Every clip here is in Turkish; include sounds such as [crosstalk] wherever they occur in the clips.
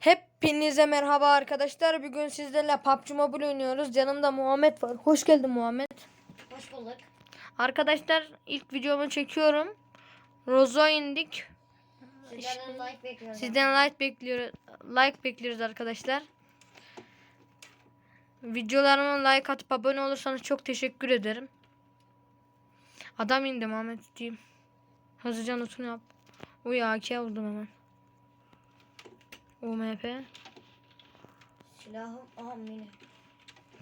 Hepinize merhaba arkadaşlar. Bugün sizlerle PUBG Mobile oynuyoruz. Yanımda Muhammed var. Hoş geldin Muhammed. Hoş bulduk. Arkadaşlar ilk videomu çekiyorum. Rozo'ya indik. Sizlerden like bekliyorum. Sizden like bekliyoruz. Like bekliyoruz arkadaşlar. Videolarıma like atıp abone olursanız çok teşekkür ederim. Adam indi Muhammed diyeyim. Hızlıca notunu yap. Uy AK buldum hemen. UMP. Silahım aha mini.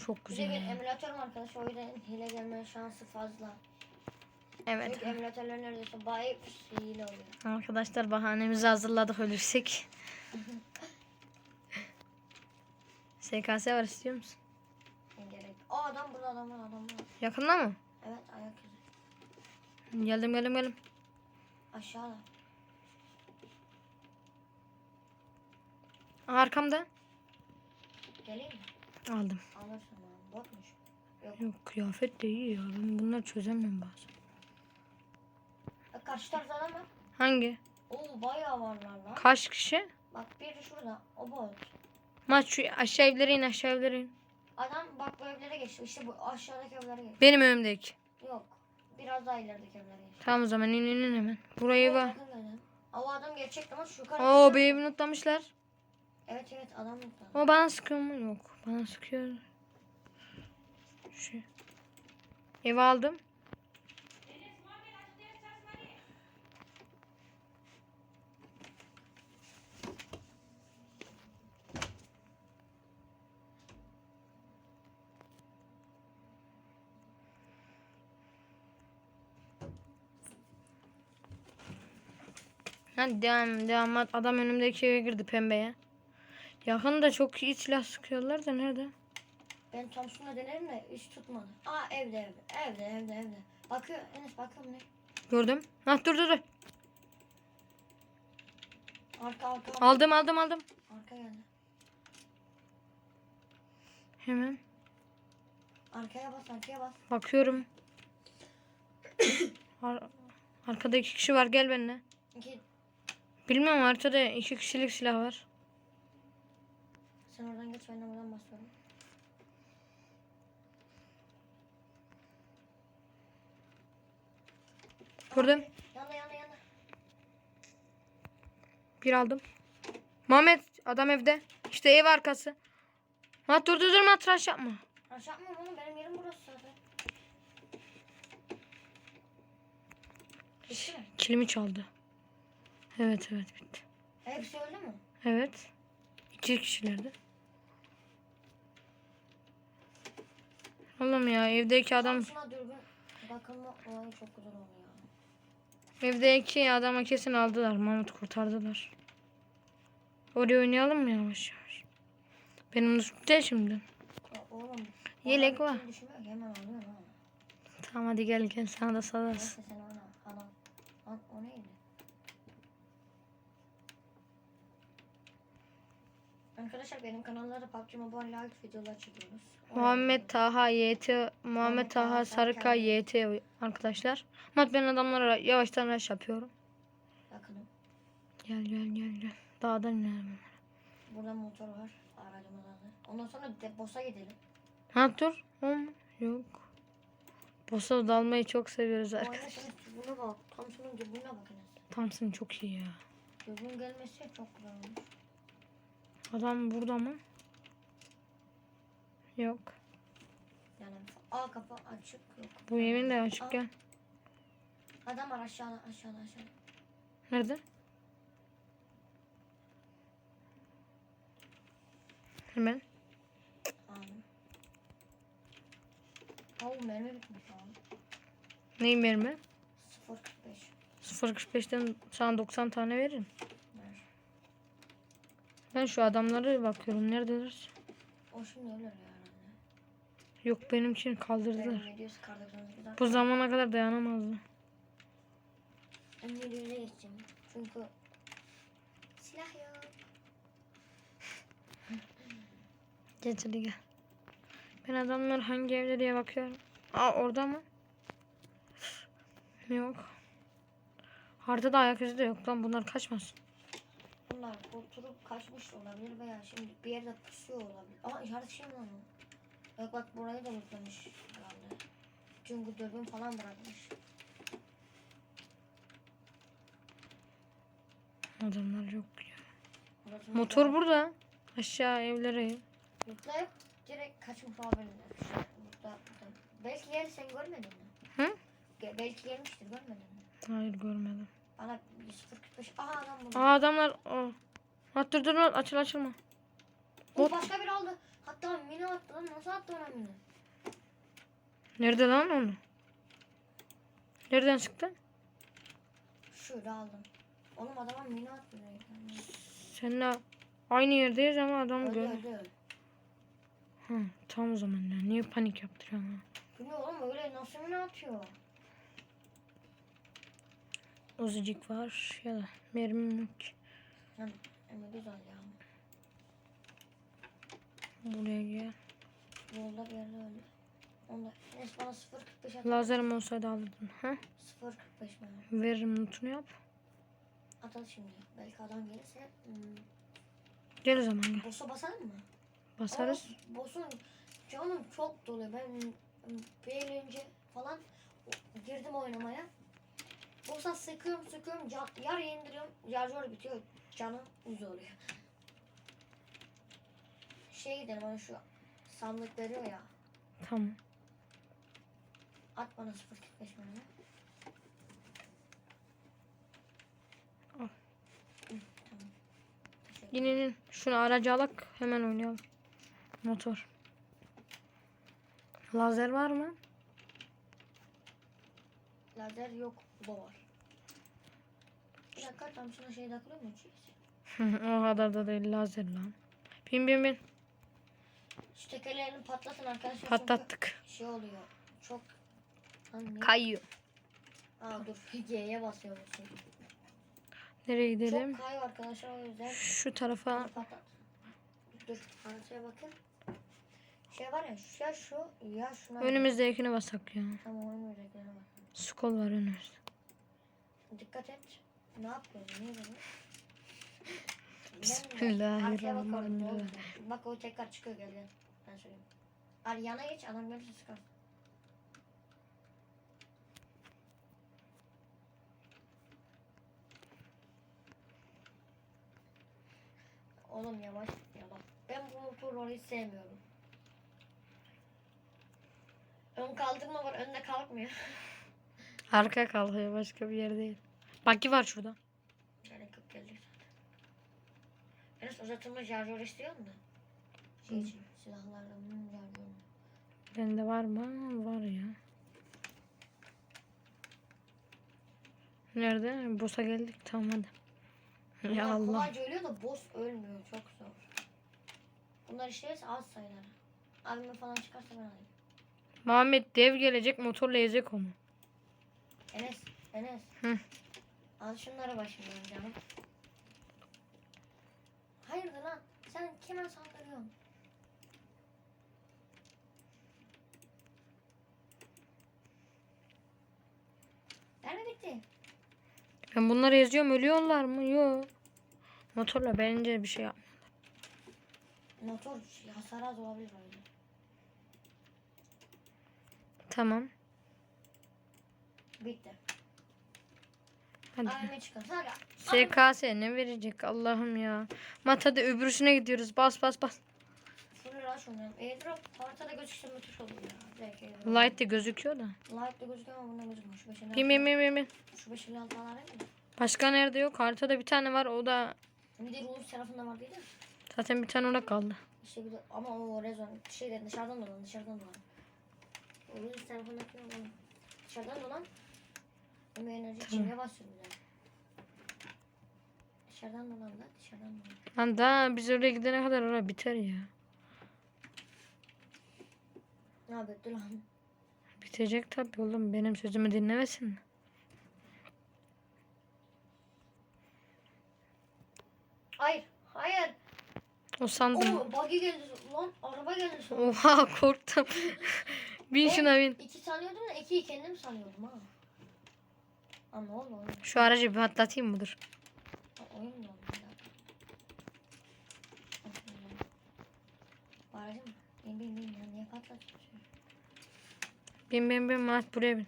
Çok Bir de güzel. bir emülatörüm arkadaş o yüzden hile gelme şansı fazla. Evet. Çünkü emülatörler neredeyse bayağı hile oluyor. Arkadaşlar bahanemizi hazırladık ölürsek. [laughs] SKS var istiyor musun? Gerek. Aa adam burada adam var adam var. Yakında mı? Evet ayak izi. Geldim geldim geldim. Aşağıda. Arkamda. Geleyim mi? Aldım. Alırsın bana. Botmuş. Yok. Yok kıyafet de iyi ya. Ben bunları çözemiyorum bazen. E, karşı tarafta adam var. Hangi? Oo bayağı varlar lan. Kaç kişi? Bak biri şurada. O bot. Maç şu aşağı evlere in aşağı evlere in. Adam bak bu evlere geçti. İşte bu aşağıdaki evlere geçti. Benim önümdeki. Yok. Biraz daha ilerideki evlere geçti. Tamam o zaman in in in hemen. Burayı var. O adam gerçek ama şu yukarı. Oo bir evi notlamışlar. Evet evet adam mutlu. O bana sıkıyor mu? Yok. Bana sıkıyor. Şu. Evi aldım. Hadi devam devam. Adam önümdeki eve girdi pembeye. Yakında çok iyi silah sıkıyorlar da nerede? Ben Thompson'la denedim de hiç tutmadı. Aa evde evde. Evde evde evde. Bakıyor Enes bakıyorum ne? Gördüm. Ha dur dur dur. Arka arka. Arka, Aldım aldım aldım. arka geldi. Hemen Arkaya bas arkaya bas. bakıyorum. [coughs] Ar- Arkada iki kişi var gel benimle. İki. Bilmiyorum arkada iki kişilik silah var. Sen oradan geç ben de buradan basıyorum. Gördüm. Yana yana yana. Bir aldım. Muhammed adam evde. İşte ev arkası. Ha dur dur dur matraş yapma. Aşağı yapmıyorum oğlum benim yerim burası zaten. Bitti mi? Kilimi çaldı. Evet evet bitti. Hepsi öldü mü? Evet. İki kişilerdi. Oğlum ya evdeki adam Thompson'a dürbün bakılma olayı çok güzel oluyor. evdeki adama kesin aldılar. Mahmut kurtardılar. Oraya oynayalım mı yavaş yavaş? Benim üstte şimdi. Oğlum. Yelek var. ha. Tamam hadi gel gel sana da salarız. Neyse sen ona ana. An, o neydi? Arkadaşlar benim kanallarda PUBG Mobile Live videolar çekiyoruz. Muhammed. Taha YT Muhammed Taha Sarıkay YT arkadaşlar. Mat ben adamlara yavaştan rush yapıyorum. Bakalım. Gel gel gel gel. Dağdan inelim. Burada motor var. Aracımız hazır. Ondan sonra deposa gidelim. Ha dur. Oğlum, Yok. Boss'a dalmayı çok seviyoruz arkadaşlar. Dürbüne bak. Thompson'un dürbününe bak Enes. Thompson çok iyi ya. Dürbün gelmesi çok güzel olmuş. Adam burada mı? Yok. Yani A kapı açık yok. Bu evin de açık gel. Adam var aşağıda aşağıda aşağıda. Nerede? Hemen. Aldım. Oo mermi bitmiş abi. Neyin verme? 0.45. 0.45'ten sana 90 tane veririm. Ben şu adamlara bakıyorum. Neredeler? O şimdi ölür ya. Yok benim için kaldırdılar. Bu zamana kadar dayanamazdı. Ben videoya geçeceğim. Çünkü silah yok. [laughs] Geç hadi gel. Ben adamlar hangi evde diye bakıyorum. Aa orada mı? Yok. Haritada ayak izi de yok lan bunlar kaçmasın. Adamlar oturup kaçmış olabilir veya şimdi bir yerde pusuyor olabilir. Aa işaret şey mi? Bak bak burayı da unutmamış herhalde. Çünkü dürbün falan bırakmış. Adamlar yok ya. Burası Motor mutlu- burada. Aşağı evlere. Mutlayıp direkt kaçmış olabilirler. İşte Mutla, mutla. Belki yer sen görmedin mi? Hı? Belki gelmiştir görmedin mi? Hayır görmedim. Bana 045 aha adam buldu. Aa adamlar. Aa. Ha, dur dur dur. açıl açılma. O başka biri aldı. Hatta mini attı lan nasıl attı ona mini? Nerede lan onu? Nereden çıktı? Şöyle aldım. Oğlum adama mini attı. Seninle aynı yerdeyiz ama adamı Öldü gör. öldü. Hı, tam o zaman ya. Niye panik yaptırıyorsun? ha? Bilmiyorum oğlum öyle nasıl mini atıyor? Uzicik var ya da mermim yok ki. Yani, ama güzel ya. Buraya gel. Yolda bir yerde öldü. Onda Enes bana 0.45 at. Lazerim olsaydı alırdım. Ha? 0.45 bana. Veririm notunu yap. At at şimdi. Belki adam gelirse. Hmm. Gel o zaman gel. Boss'a basalım mı? Basarız. Ama Boss'un canım çok dolu. Ben mm, bir yıl önce falan girdim oynamaya. Boss'a sıkıyorum sıkıyorum. Yar indiriyorum. Yarjör bitiyor. Canım oluyor. Şey gidelim hani şu sandık veriyor ya. Tamam. At bana 0.45 bana. Al. Tamam. İn. Şunu aracı alak. Hemen oynayalım. Motor. Lazer var mı? Lazer yok. Bu var. Bir dakika tam şuna şey takılıyor mu? [laughs] o kadar da değil lazer lan. Bin bin bin. Şu tekerlerini patlatın arkadaşlar. Patlattık. Şey oluyor. Çok Lan ne? Kayıyor. Aa dur. [laughs] G'ye basıyorum şimdi. Nereye gidelim? Çok kayıyor arkadaşlar o yüzden. Şu tarafa. Patlat. Dur. Haritaya bakın. Şey var ya ya şu ya şuna. Önümüzdekine basak ya. Tamam önümüzdekine bak. Skol var önümüzde. Dikkat et. Ne yapıyorsun? Niye böyle? Bismillahirrahmanirrahim. Bak o tekrar çıkıyor gel gel. Ben söyleyeyim. Al yana geç adam gelirse sıkar. Oğlum yavaş ya bak. Ben bu motoru hiç sevmiyorum. Ön kaldırma var önde kalkmıyor. [laughs] Arka kalkıyor başka bir yer değil. Baki var şurada. Yok geldik zaten. Enes uzatılmış şarjör istiyor mu? Şey için silahlarla bunun şarjörü. Bende var mı? Var ya. Nerede? Boss'a geldik. Tamam hadi. Ya Bunlar Allah. Kolayca ölüyor da boss ölmüyor. Çok zor. Bunlar işlerse az sayılar. Abime falan çıkarsa ben alayım. Muhammed dev gelecek motorla ezecek onu. Enes. Enes. Hı. Al şunları başımdan canım. Hayırdır lan? Sen kime saldırıyorsun? Nerede bitti? Ben bunları eziyorum ölüyorlar mı? Yok. Motorla bence bir şey yap. Motor hasar az olabilir öyle. Tamam. Bitti. Hadi. SKS ne verecek Allah'ım ya. Mat hadi öbürsüne gidiyoruz. Bas bas bas. Şunu lan şunu. Airdrop haritada gözükse müthiş olur ya. Direkt airdrop. Light de gözüküyor da. Light de gözüküyor ama bunda gözükmüyor. Şu. Şu beşini altı alayım mı? Başka nerede yok? Haritada bir tane var. O da Bir de Rus tarafında var değil mi? zaten bir tane orada kaldı. İşte bir de ama o rezon şeyden dışarıdan dolan dışarıdan dolan. Rus tarafındaki olan dışarıdan dolan. Ama enerji Tamam. içine basıyor bir de. Dışarıdan dolan da dışarıdan dolan. Lan daha biz oraya gidene kadar oraya biter ya. Ne yapıyordu lan? Bitecek tabii oğlum. Benim sözümü dinlemesin. mi? Hayır. Hayır. O sandım. Oo buggy geldi lan. Araba geldi sonra. Oha korktum. [laughs] bin şuna bin. İki sanıyordum da ikiyi kendim sanıyordum ha. Lan oğlum? Şu aracı bir patlatayım mıdır? O, oyun mu? Bin bin bin ya niye patlatıyorsun? Bin bin bin Mahat buraya bin.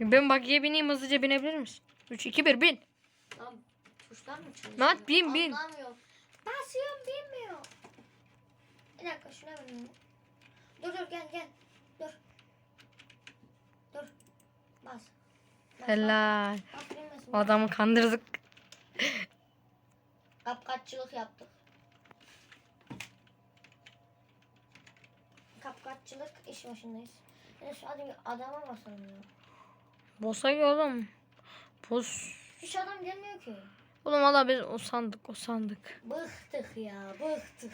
Ben bakiye bineyim hızlıca binebilir misin? 3 2 1 bin. Lan tuşlar mı çalışıyor? Mahat bin bin. Anlamıyorum. Basıyorum bilmiyor. Bir dakika şuna bineyim. Dur dur gel gel. Helal. Adamı kandırdık. Kapkaççılık yaptık. Kapkaççılık iş başındayız. Yani şu bir adama basalım ya. Bosa oğlum. Bos. Hiç adam gelmiyor ki. Oğlum valla biz o sandık o sandık. Bıktık ya bıktık.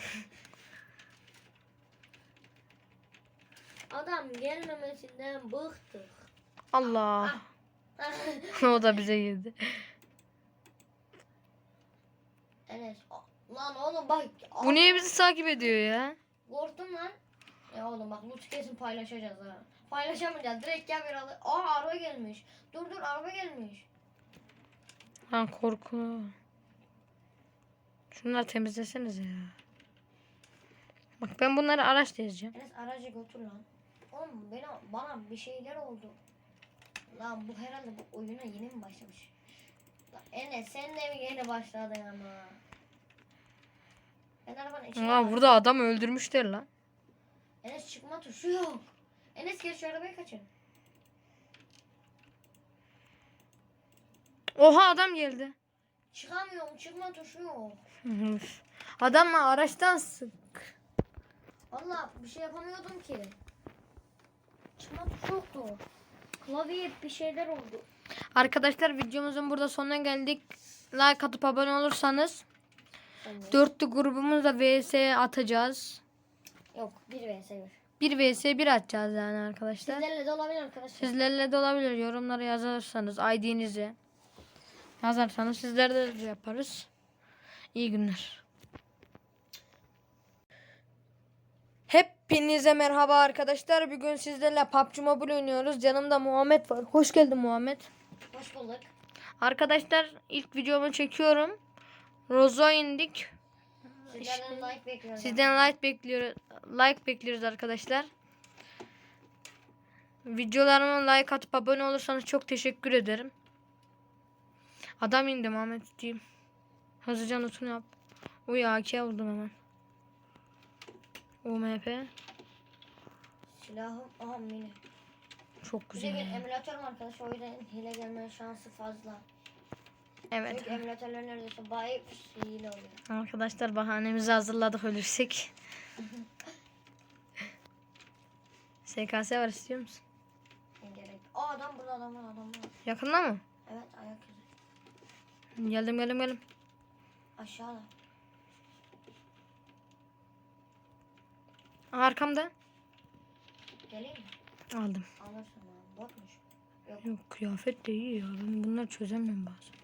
Adam gelmemesinden bıktık. Allah. [laughs] o da bize girdi. Enes. Lan oğlum bak. Bu niye bizi takip ediyor ya? Korktum lan. Ya oğlum bak loot kesin paylaşacağız ha. Paylaşamayacağız. Direkt gel bir alı. Aa araba gelmiş. Dur dur araba gelmiş. Lan korku. Şunları temizlesenize ya. Bak ben bunları araç diyeceğim. Enes aracı götür lan. Oğlum bana, bana bir şeyler oldu. Lan bu herhalde bu oyuna yeni mi başlamış? Lan Enes sen de mi yeni başladın ama? Ben arabanın içine bak. burada adam öldürmüşler lan. Enes çıkma tuşu yok. Enes gel şu arabayı kaçır. Oha adam geldi. Çıkamıyorum çıkma tuşu yok. Üf. Adamla araçtan sık. Valla bir şey yapamıyordum ki. Çıkma tuşu yoktu. Klavyeye bir şeyler oldu. Arkadaşlar videomuzun burada sonuna geldik. Like atıp abone olursanız de- dörtlü grubumuzla vs atacağız. Yok 1 vs 1 1. vs 1 atacağız yani arkadaşlar. Sizlerle de olabilir arkadaşlar. Sizlerle de olabilir. Yorumlara yazarsanız ID'nizi yazarsanız sizlerle de yaparız. İyi günler. Hepinize merhaba arkadaşlar. Bugün sizlerle PUBG Mobile oynuyoruz. Yanımda Muhammed var. Hoş geldin Muhammed. Hoş bulduk. Arkadaşlar ilk videomu çekiyorum. Rozo indik. Sizlerden like bekliyorum. Sizden like bekliyoruz. Like bekliyoruz arkadaşlar. Videolarıma like atıp abone olursanız çok teşekkür ederim. Adam indim Ahmet diyeyim. Hızlıca notunu yap. Uy AK aldım hemen. UMP. Silahım aha mini. Çok Bir de güzel. bir emülatörüm arkadaş o yüzden hile gelme şansı fazla. Evet. Çünkü emülatörler neredeyse bayağı hile oluyor. Arkadaşlar bahanemizi hazırladık ölürsek. [laughs] SKS var istiyor musun? Gerek. Aa adam burada adam var adam var. Yakında mı? Evet ayak izi. Geldim geldim geldim. Aşağıda. Arkamda. Geleyim mi? Aldım. Alırsın lan. Botmuş. Yok. Yok kıyafet de iyi ya. Ben bunları çözemiyorum bazen.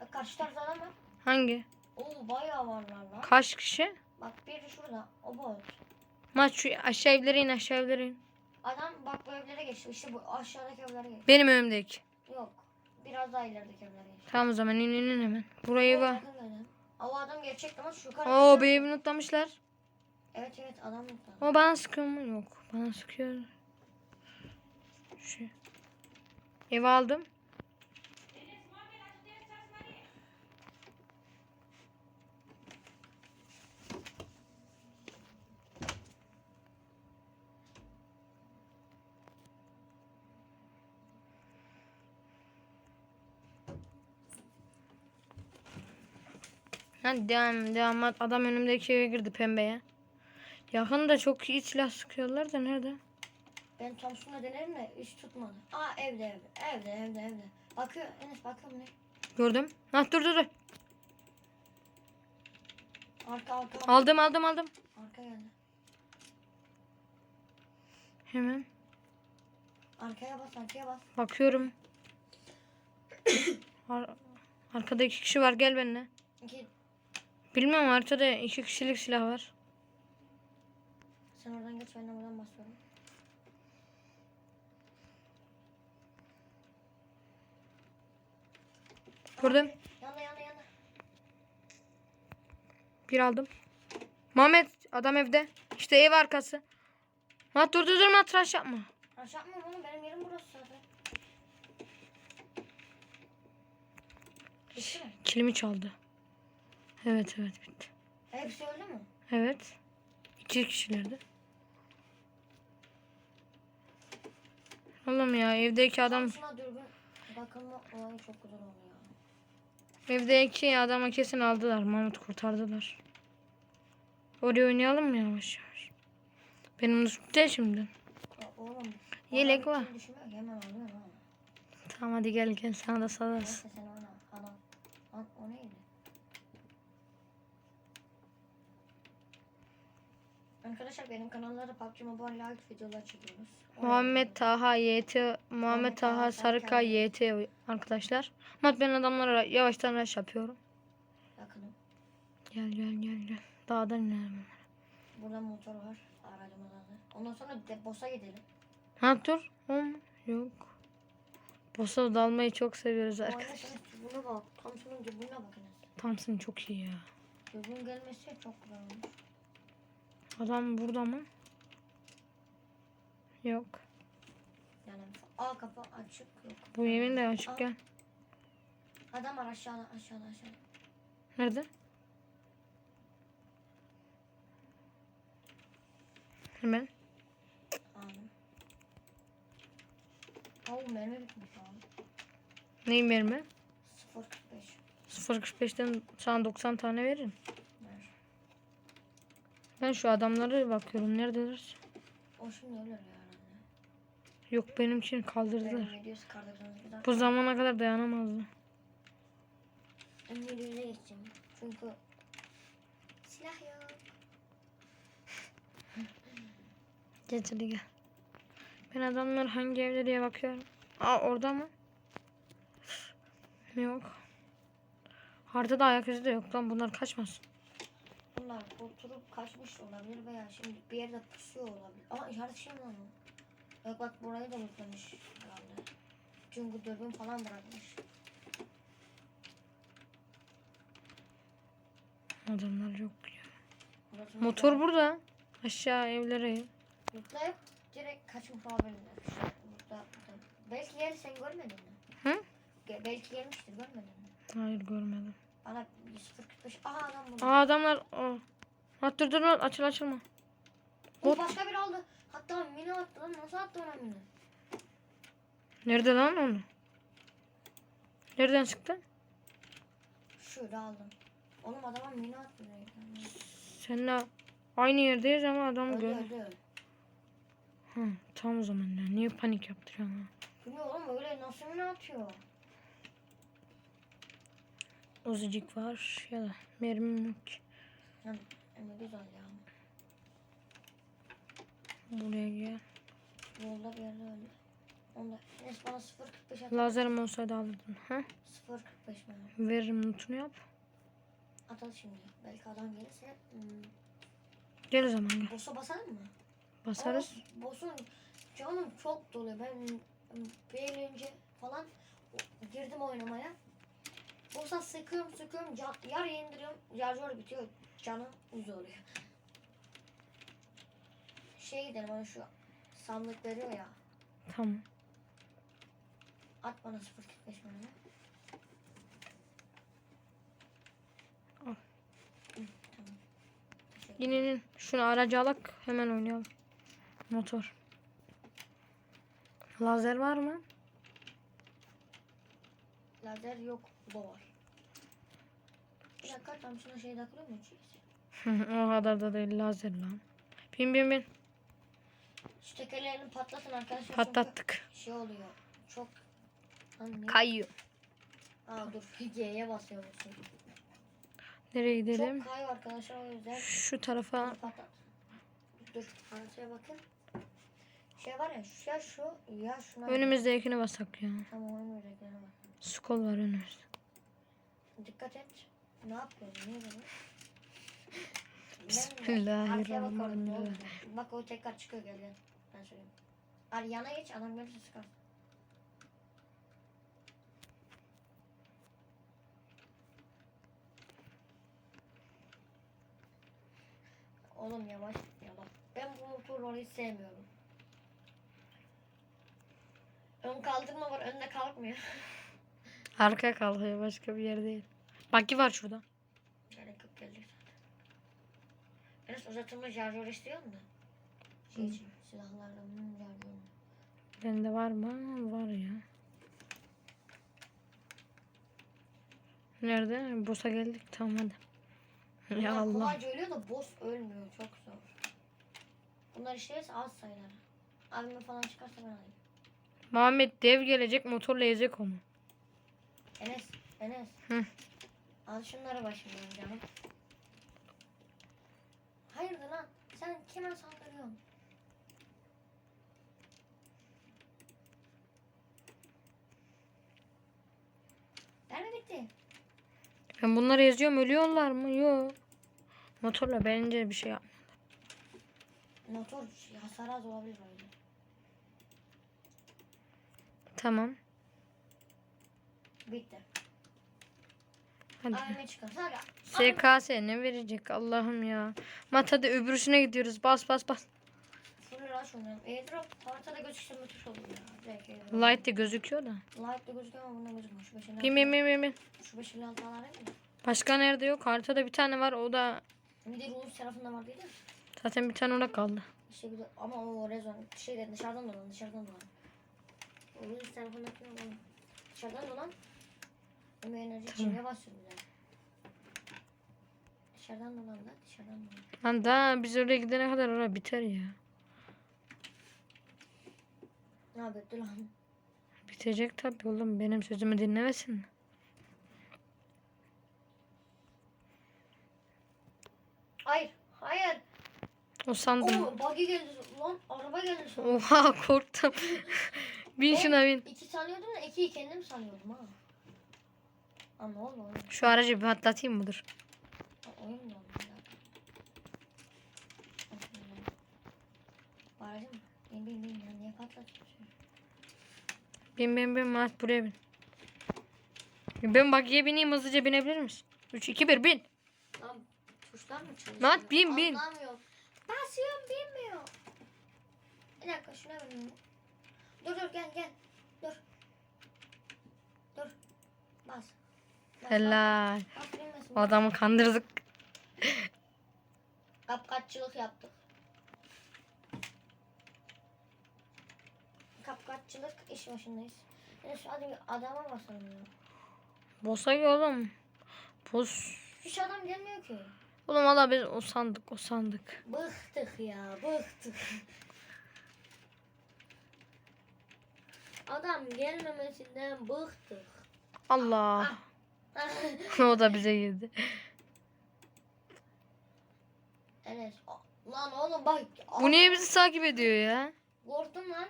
Bak karşı tarafta adam var. Hangi? Oo bayağı varlar lan. Kaç kişi? Bak biri şurada. O bot. Maç şu aşağı evlere in aşağı evlere in. Adam bak bu evlere geçti. İşte bu aşağıdaki evlere geçti. Benim önümdeki. Yok. Biraz daha ilerideki evlere geçti. Tamam o zaman in in in hemen. Burayı var. O adam gerçek ama şu yukarı. Oo bir evi notlamışlar. Evet evet adam yok. O bana sıkıyor mu? Yok. Bana sıkıyor. Şu. Ev aldım. Hadi devam devam. Adam önümdeki eve girdi pembeye. Yakında çok iyi silah sıkıyorlar da nerede? Ben Thompson'la denerim de hiç tutmadı. Aa evde evde. Evde evde evde. Bakıyor Enes bakıyor ne? Gördüm. Ha dur dur dur. Arka arka. Aldım aldım aldım. Arka geldi. Hemen Arkaya bas arkaya bas. bakıyorum. [coughs] Ar- Arkada iki kişi var gel benimle. İki. Bilmiyorum haritada iki kişilik silah var. Sen oradan geç ben de buradan basıyorum. Gördüm. Yanda yanda yanda. Bir aldım. Muhammed adam evde. İşte ev arkası. Murat dur dur dur tıraş yapma. Aşağı yapmam oğlum benim yerim burası zaten. Bitti mi? Kilimi çaldı. Evet evet bitti. Hepsi öldü mü? Evet. İki kişilerdi. Oğlum ya evdeki adam Samsun'a dürbün bakımı olayı çok güzel oluyor. evdeki adama kesin aldılar. Mahmut kurtardılar. Oraya oynayalım mı yavaş yavaş? Benim üstümde şimdi. Ya oğlum. Yelek var. hemen alıyor ha. Tamam hadi gel gel sana da salarız. Neyse sen oyna. Adam. Lan o neydi? Arkadaşlar benim kanallarda PUBG Mobile Live videolar çekiyoruz. Oraya Muhammed. Taha YT Muhammed Taha Sarıkay YT arkadaşlar. Mat ben adamlara yavaştan rush yapıyorum. Yakınım. Gel gel gel gel. Dağdan inelim. Burada motor var. Aracımız hazır. Ondan sonra deposa gidelim. Ha dur. Oğlum, Yok. Boss'a dalmayı çok seviyoruz arkadaşlar. dürbüne bak. Thompson'un dürbününe bakınız. Thompson çok iyi ya. Dürbün gelmesi çok güzel olmuş. Adam burada mı? Yok. Yani A kapı açık yok. Bu yemin de açık gel. Adam var aşağıda aşağıda aşağıda. Nerede? Hemen. Aldım. Oo mermi bitmiş abi. Neyin mermi? 0.45. 0.45'ten sana 90 tane veririm. Ben şu adamlara bakıyorum. Neredeler? O şimdi ölür ya. Yok benim için kaldırdılar. Benim 700 kardırdım. Bir dakika. Bu zamana kadar dayanamazdı. 700'e geçeceğim. Çünkü silah yok. [laughs] Geç hadi gel. Ben adamlar hangi evde diye bakıyorum. Aa orada mı? Yok. Haritada ayak izi de yok lan bunlar kaçmasın. Bunlar oturup kaçmış olabilir veya şimdi bir yerde pusuyor olabilir. Ama işaret şimdi lan o. Yok bak burayı da unutmuş herhalde. Çünkü dürbün falan bırakmış. Adamlar yok ya. Burası Motor mutlu- burada. Aşağı evlere. Mutlayıp direkt kaçmış olabilirler. Mutlu- Belki yeri sen görmedin mi? Hı? Belki gelmiştir görmedin mi? Hayır görmedim. Bana 0.45. Aha adam burada. Aa adamlar. Aa. Ha, dur dur dur açıl açılma. Bot. başka biri aldı. Hatta mini attı lan. Nasıl attı ona mini? Nerede lan onu? Nereden çıktı? Şöyle aldım. Oğlum adama mini attı direkt. Seninle aynı yerdeyiz ama adam Öldü gör. öldü. Hı, tam o zaman ya. Niye panik yaptırıyorsun ha? Bu ne oğlum öyle nasıl mini atıyor? Uzicik var ya da mermim yok ama güzel ya. Buraya gel. Yolda bir yerde öldü. Onda Enes bana 0.45 at. Lazerim olsaydı alırdım. Ha? 0.45 bana. Veririm notunu yap. At at şimdi. Belki adam gelirse. Hmm. Gel o zaman gel. Boss'a basalım mı? Basarız. Ama Boss'un canım çok dolu. Ben bir el önce falan girdim oynamaya. Boss'a sıkıyorum sıkıyorum. Can, yar indiriyorum. Yarjör bitiyor. Canım uz oluyor. Şey gidelim hani şu sandık veriyor ya. Tamam. At bana 0.45 bana. Al. Tamam. İnenin şunu aracı alak hemen oynayalım. Motor. Lazer var mı? Lazer yok. Bu var. Bir dakika tam şuna şey takılıyor mu? o kadar da değil lazer lan. Bin bin bin. Şu tekerlerini patlatın arkadaşlar. Patlattık. Şey oluyor. Çok ne? Kayıyor. Aa dur. [laughs] G'ye basıyor musun? Nereye gidelim? Çok kayıyor arkadaşlar o yüzden. Şu tarafa. Patlat. Dur. Haritaya bakın. Şey var ya şu ya şu ya şuna. Önümüzdekine basak ya. Tamam önümüzdekine bak. Skol var önümüzde. Dikkat et. Ne yapıyorsun? Niye böyle? Bismillahirrahmanirrahim. Bak o tekrar çıkıyor gel gel. Ben söyleyeyim. Al yana geç adam gelirse sıkar. Oğlum yavaş ya bak. Ben bu motorları hiç sevmiyorum. Ön kaldırma var önde kalkmıyor. Arka kalkıyor başka bir yer değil. Baki var şurada. Gerek yok gelecek zaten. Enes uzatılma şarjör istiyor mu? Şey için silahlarla bunun şarjörü. Bende var mı? Var ya. Nerede? Boss'a geldik. Tamam hadi. Ya Allah. Kolayca ölüyor da boss ölmüyor. Çok zor. Bunlar işleyirse az sayılar. Abime falan çıkarsa ben alayım. Muhammed dev gelecek motorla ezecek onu. Enes, Enes. Hı. Al şunları başımdan canım. Hayırdır lan? Sen kime saldırıyorsun? Nerede bitti? Ben bunları eziyorum ölüyorlar mı? Yok. Motorla bence bir şey yap. Motor hasar az olabilir öyle. Tamam. Bitti. Hadi. SKS ne verecek Allah'ım ya. Mat hadi öbürsüne gidiyoruz. Bas bas bas. Light de gözüküyor da. Light'ta gözüküyor ama bunda gözükmüyor. Şu beşin bin bin bin bin. Şu beşin altı mı? Başka nerede yok? Haritada bir tane var. O da Bir de Rus tarafında var değil mi? zaten bir tane ona kaldı. İşte bir de, ama o rezon şeyden dışarıdan dolan dışarıdan dolan. Rus tarafındaki olan dışarıdan dolan. Ama enerji için yavaş sür bir de. Dışarıdan dolan da dışarıdan dolan. Lan daha biz oraya gidene kadar oraya biter ya. Ne yapıyordu lan? Bitecek tabii oğlum. Benim sözümü dinlemesin? Hayır. Hayır. O sandım. Oo buggy geldi. Lan araba geldi sonra. Oha korktum. [laughs] bin şuna bin. İki sanıyordum da ikiyi kendim sanıyordum ha. Oldu oyun? Şu aracı bir Oyun mu? Barajı mı? Bin bin bin ya niye patlatıyorsun? Bin bin bin Mat buraya bin. Ben bagiye bineyim hızlıca binebilir misin? 3 2 1 bin. Lan tuşlar mı çalışıyor? Mat, bin, bin. Anlamıyorum. Basıyorum binmiyor. Bir dakika şuna bineyim. Dur dur gel gel. Dur. Dur. Bas. Helal. O adamı kandırdık. Kapkaççılık yaptık. Kapkaççılık iş başındayız. Neyse hadi bir adama basalım ya. Bosa oğlum. Bos. Hiç adam gelmiyor ki. Oğlum valla biz o sandık o sandık. Bıktık ya bıktık. Adam gelmemesinden bıktık. Allah. [laughs] o da bize girdi. Enes lan oğlum bak. Bu niye bizi takip ediyor ya? Korktum lan.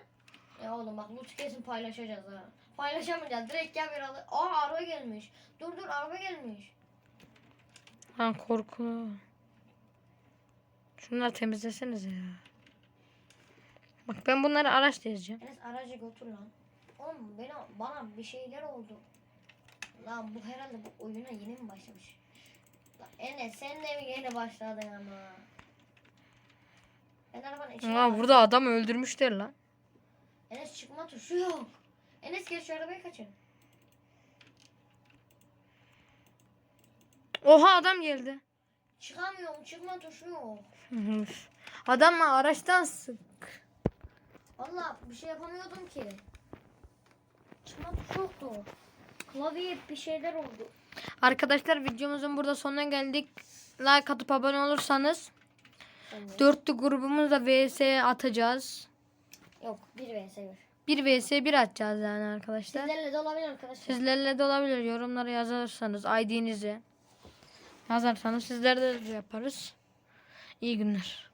Ya oğlum bak loot kesin paylaşacağız ha. Paylaşamayacağız. Direkt gel bir al. Aa araba gelmiş. Dur dur araba gelmiş. Lan korku. Şunları temizlesenize ya. Bak ben bunları araç diyeceğim. Enes aracı götür lan. Oğlum bana, bana bir şeyler oldu. Lan bu herhalde bu oyuna yeni mi başlamış? Lan Enes sen de mi yeni başladın ama? Ben arabanın içine bak. burada adam öldürmüşler lan. Enes çıkma tuşu yok. Enes gel şu arabayı kaçır. Oha adam geldi. Çıkamıyorum çıkma tuşu yok. adam mı araçtan sık. Valla bir şey yapamıyordum ki. Çıkma tuşu yoktu. Klavyeye bir şeyler oldu. Arkadaşlar videomuzun burada sonuna geldik. Like atıp abone olursanız Evet. dörtlü grubumuzda vs atacağız. Yok 1 vs 1 1. vs 1 atacağız yani arkadaşlar. Sizlerle de olabilir arkadaşlar. Sizlerle de olabilir. Yorumlara yazarsanız ID'nizi yazarsanız sizler de yaparız. İyi günler.